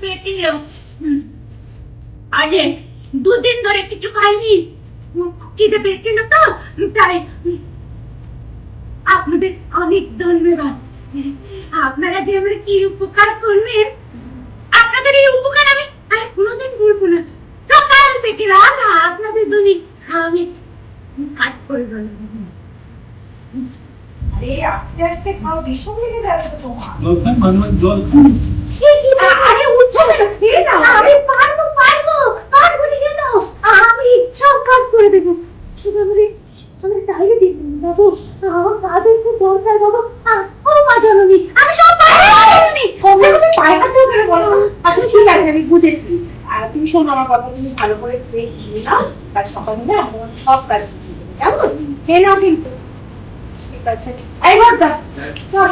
হুম। আরে দুদিন ধরে কিছু খাইনি। খিদে পেয়েছিল তো তাই আপনাদের অনেক ধন্যবাদ। আপনারা যে আমার কি উপকার করলেন আপনাদের এই উপকার আমি আমি কোনোদিন ভুলবো না। সকাল থেকে রাত আপনাদের জন্য আমি কাজ করে আরে আস্তে আস্তে খাও ভীষণ লেগে যাবে তো তোমার জল খান মাঝে মাঝে জল খান সে কি ব্যাপার? আরে উঠছে না খেয়ে নাও আমি পারব পারব পারব না কেন আমি সব কাজ করে দেবো শুধু আমি দিন বাবু। আমার কাজের খুব দরকার বাবু। ও মা জননী আমি সব করে বলো আচ্ছা ঠিক আছে আমি বুঝেছি। আর তুমি শোনো আমার কথা তুমি ভালো করে খেয়ে খেয়ে নাও। কাল সকালে না আমি তোমার সব কাজ কেমন? খেয়ে নাও কিন্তু। ঠিক আছে। এই বর্দা চল।